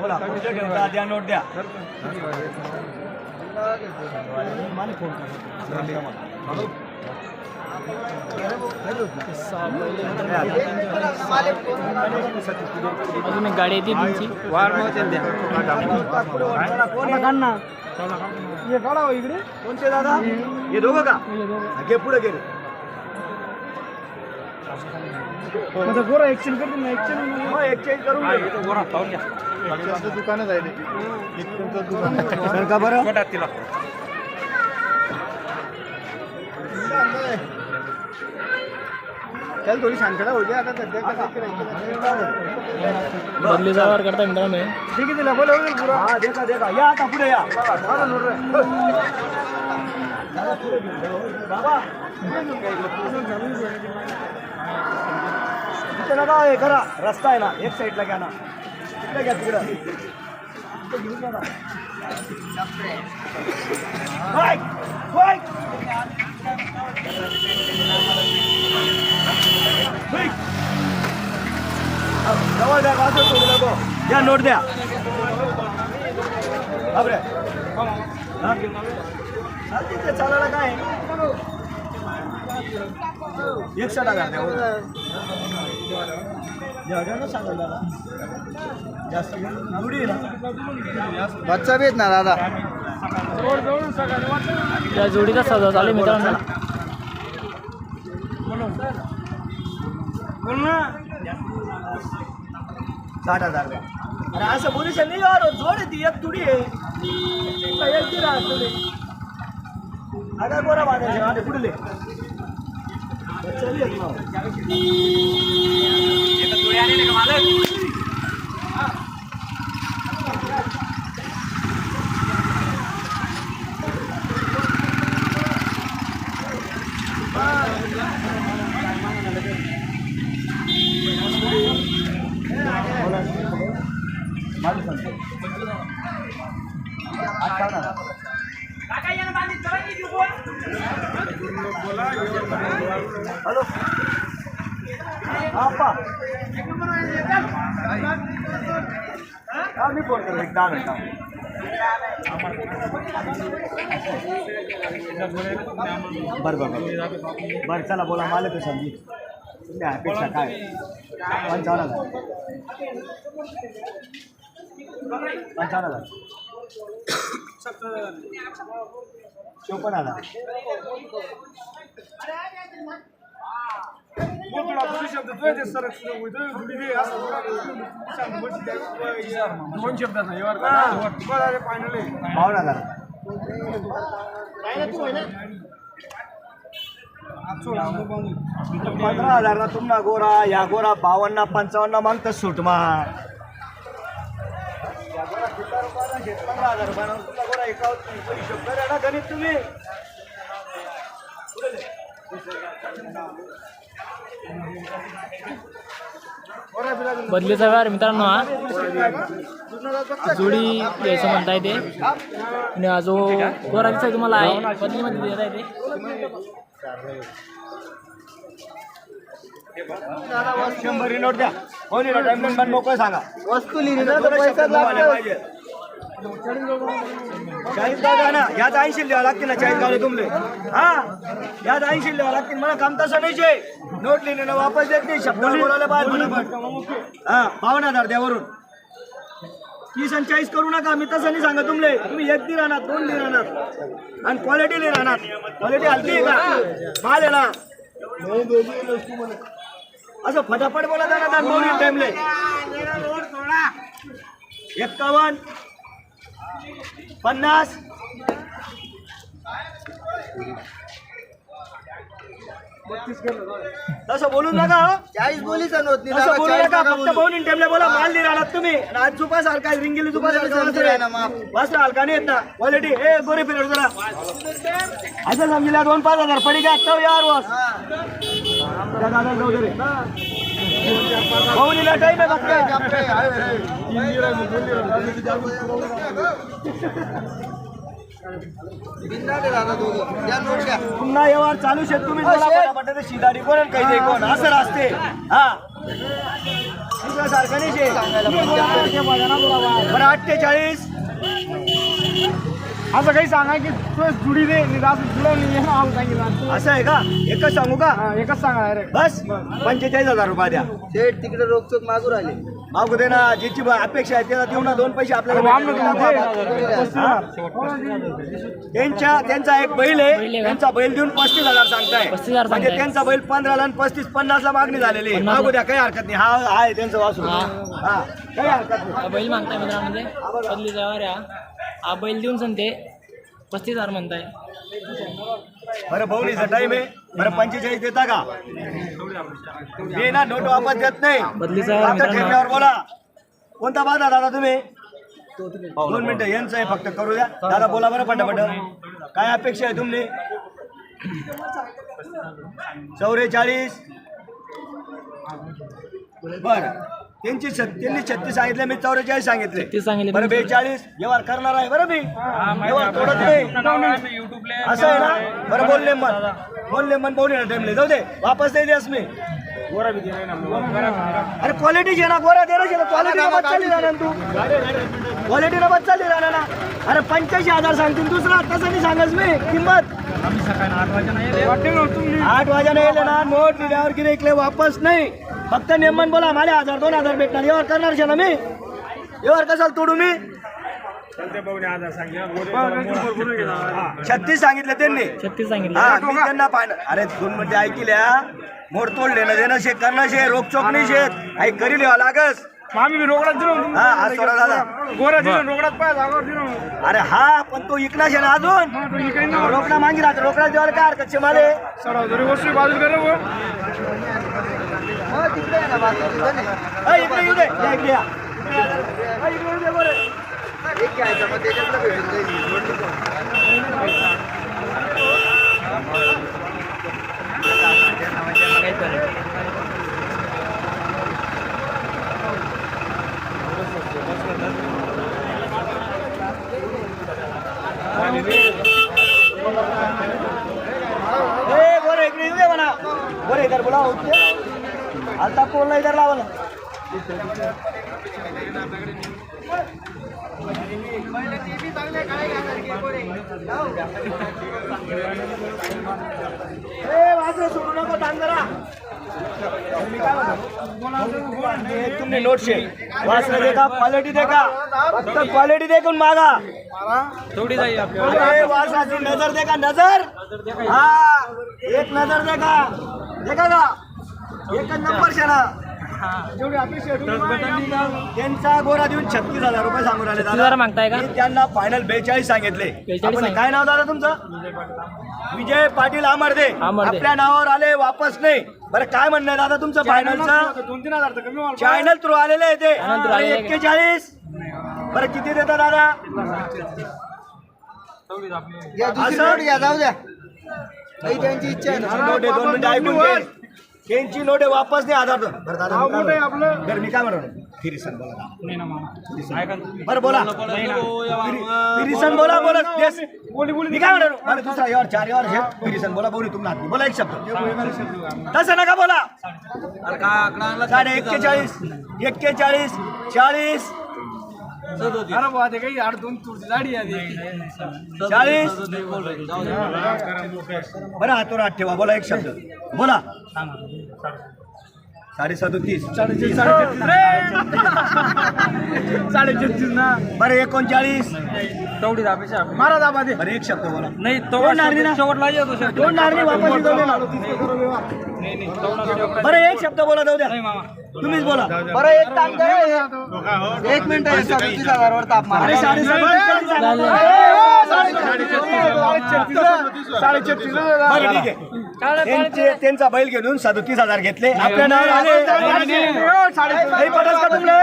बोला. पुढच्या घेऊन द्या नोट द्या. मला फोन अजून एक गाडी येते तुमची. कोणते दादा हे दोघं का? घे पुढे गेले. गोरा एक्सचेंज करतो ना एक्सचेंज मग एक्सचेंज करून घे. दुकानच आहे दुकान का बरं? चल थोडी शांतता होऊ दे आता सध्या बदली जावर करता मित्रांनो हे. ठीक आहे तिला बोला हा देखा देखा. या आता पुढे या. बाबा इथे नका हे करा रस्ता आहे ना एक साईडला घ्या ना तिकडे घ्या तिकडं घेऊन जा जवळ द्या असं सोडू नको द्या नोट द्या बापरे हा? चालते ते चालायला काय? एकशे टाका हो. ना सांगायला. ना. जास्त ना. बच्चा भेट ना दादा? त्या जोडीचा सौदा चालू मित्रांनो. साठ हजार अरे असं बोलू शकत नाही यार जोड ती एक तुडी आहे. एक ती राहत तुडी कोणा गोरा बांधायचे पुढले चल येत ना हा मी फ़ोन करतो एक मिनिटं बरं बरं बरं। बरं, चला, बोला मला समजी तुमच्या अपेक्षा काय पंचावन्न हज़ार। पंचावन्न हज़ार। चोपन्न हज़ार। दोन शब्दाचा पंधरा हजार ना तुम्हाला गोरा या गोरा बावन्न पंचावन्न मागतात सूट मा या गोरा किती रुपयाला घेत? पंधरा हजार गोरा एकावन्न गणित तुम्ही बदलीचा व्यवहार मित्रांनो हा. जोडी घ्यायचं म्हणताय ते. आणि हा जो गोरा दिसाय तुम्हाला आहे बदलीमध्ये देत आहे ते. शंभर नोट द्या. कोणी नोट मोकळं सांगा. वस्तू लिहिली ना तर पैसा लागतो चाळीस गाव द्या ना याच ऐंशी द्यावं लागते ना चाळीस गावले तुमले. हा? याच ऐंशी द्यावं लागते मला काम तसं नाही शे. नोट ना वापस देत नाही. शब्द बोलायला बाहेर पडा. हा बावन्न हजार द्या वरून तीस आणि चाळीस करू नका. मी तसं नाही सांगा तुमले. तुम्ही एक दी राहणार दोन दी राहणार. आणि क्वालिटी नाही राहणार. क्वालिटी हलकी आहे का? माल आहे ना. असं फटाफट बोला जाणार टाइमले. एक्कावन्न पन्नास. तसं बोलू नका हं. चाळीस बोलीचा नोट नाही तसं बोलू नका फक्त बोलू. पाहून टेमले बोला माल नाही राहणार तुम्ही आणि आज चुपा सारखा रिंगिली तुमच्या सारखा. वासरा हलका नाही येत ना. क्वालिटी ए गोरे फिरड जरा. असं समजला दोन पाच हजार. पडी का यार त्या दादा जाऊ दे आहे. पुन्हा व्यवहार चालू शेत तुम्ही. शिदाडी कोण काही कोण? असं असते हा. सारखं नाही बरं अठ्ठेचाळीस. असं काही सांगा की तो जुडी दे निदास ना सांगितलं असं आहे का? एकच सांगू का? एकच सांगा डायरेक्ट बस. पंचेचाळीस हजार रुपये द्या. शेठ तिकडे रोकचोक मागू राहिले. मागू दे ना ज्याची अपेक्षा आहे त्याला देऊ ना दोन पैसे आपल्याला? त्यांच्या त्यांचा एक बैल आहे? त्यांचा बैल देऊन पस्तीस हजार सांगताय 35,000 म्हणजे. त्यांचा बैल पंधराला आणि पस्तीस पन्नासला मागणी झालेली आहे. 50 मागू द्या काही हरकत नाही हा आहे त्यांचं वासू हा. हा काही हरकत नाही हा बैल मागताय मित्रांमध्ये बदली जाणार या हा बैल देऊन सांगते पस्तीस हजार म्हणताय बरं भाऊनीचा टाइम आहे. बरं पंचेचाळीस देता का? मी ना नोट वापस देत नाही. बदलीचा आता मित्रांनो. ठेवल्यावर बोला. कोणता बाधा दादा तुम्ही? दोन मिनिटं यांचं आहे फक्त करू द्या दादा बोला बरं पटापट. काय अपेक्षा आहे तुमने चौवेचाळीस बर. त्यांची त्यांनी छत्तीस सांगितले मी चौवेचाळीस सांगितले. ते सांगितले बरं बेचाळीस व्यवहार करणार आहे बरं मी व्यवहार तोडत नाही असं आहे ना? बरं बोलले मन. बोलले मन बोलले टाइमले जाऊ दे. वापस नाही द्यास मी. अरे क्वालिटी ना गोरा दे ना क्वालिटी ना चालली राहणार तू क्वालिटी ना चालली राहणार ना अरे पंच्याऐंशी हजार सांगतील. दुसरा तसं नाही सांगस मी. किंमत. आठ वाजाने येले ना. नोट दिल्यावर इकले वापस नाही. फक्त नेमन बोला मला हजार दोन हजार भेटणार. यावर करणार शे ना मी? यावर कसाल तोडू मी? छत्तीस सांगितले त्यांनी. छत्तीस सांगितले. हा मी त्यांना फायनल अरे दोन मिनिटे ऐकल्या. मोड तोडले ना देणं शे करणं शे रोकचोक नाही शेत. आई करी लिहा लागस. आम्ही रोकडात दिलो हा आज सोडा दादा. गोऱ्या दिलो रोकडात पाय जागावर दिलो. अरे हा पण तो इकला शे ना अजून रोकडा मागी राहतो रोकडा देवाला काय हरकत शे माले? सडा जरी वस्तू बाजू गेलो तिकडे आहे ना बाजू अ, इकडे येऊ दे इकडे या. इकडे येऊ दे बरं. एक घ्यायचं मग त्याच्यातलं भेटून जाईल इकडे येऊ दे म्हणा. बरं इधर बोला आता कोणला इधर वासरे सोडू नको देखा क्वालिटी देखा. फक्त क्वालिटी देखून मागा. अरे वासाची नजर देखा नजर. हा एक नजर देखा. देखा का? एक नंबर शेणा त्यांचा गोरा देऊन छत्तीस हजार रुपये सांगून छत्तीस हजार मागताय का? मी त्यांना फायनल बेचाळीस सांगितले 42 आपण सांगितले. काय नाव दादा तुमचं विजय पाटील आमर्दे आमर्दे. आपल्या नावावर आले वापस नाही बरं काय म्हणणं आहे दादा तुमचं फायनलचं दोन तीन हजार तर कमी मला चॅनल थ्रू आलेले आहे ते Channel through आलेले आहे का? एक्केचाळीस बरं किती देता दादा या दुसरी असं? नोट घ्या जाऊ द्या काही त्यांची इच्छा आहे त्यांची ना नोट आहे दोन मिनिटं ऐकून घे. त्यांची आहे वापस नाही आधार म्हणतो? बरं मी काय फिरिसन बोला. बरं बोला. फिरि- फिरिसन बोला बोला. मी काय म्हणतो? मला दुसरा यावर चार यावर हे फिरिसन बोला बोलू तुम्हाला हात बोला एक शब्द. तसं नका बोला. साडे एक्केचाळीस. एक्केचाळीस चाळीस अरे बुवा, ते काही आठ दोन तुरची गाडी आहे चाळीस? बरं हात ठेवा बोला एक शब्द. बोला. साडे सदोतीस साडे छत्तीस ना. बरं एकोणचाळीस. तेवढी अपेक्षा मारा दाबा दे बरं एक शब्द बोला. नाही दोन नारळी ना. शेवटला येतो दोन नारळी वापस येतो. ना. बरं एक शब्द बोला जाऊ द्या. तुम्हीच बोला. बरं एक ताप एक मिनिट आहे सदतीस हजारवर ताप मारा. अरे साडे. साडे छत्तीस साडे छत्तीस बरं ठीक आहे. त्यांचे त्यांचा बैल घेऊन सदोतीस हजार घेतले. आपल्या नावावर आले. काही पटस का तुमले?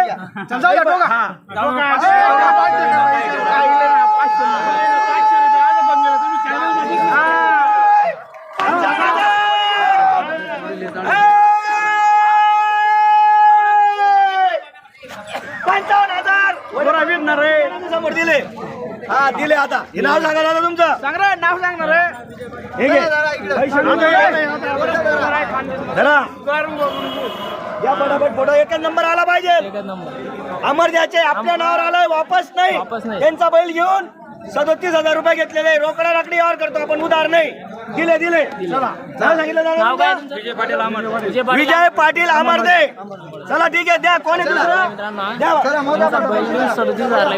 हा. पंचावन्न हजार. समोर दिले. हा दिले आता. हे नाव सांगा दादा तुमचं. सांग रे नाव सांग ना रे. हे घे. दे. धरा. या फटाफट फोटो एकच नंबर आला पाहिजे. अमर द्याचे आपल्या नावावर आलाय वापस नाही. वापस नाही. त्यांचा बैल घेऊन सदोतीस हजार रुपये घेतलेले रोकडा राकडी यावर करतो आपण उधार नाही. दिले दिले. चला. नाव सांगितलं विजय पाटील विजय पाटील अमरदे चला ठीक आहे द्या. कोण आहे दुसरं? द्या. सदतीस हजार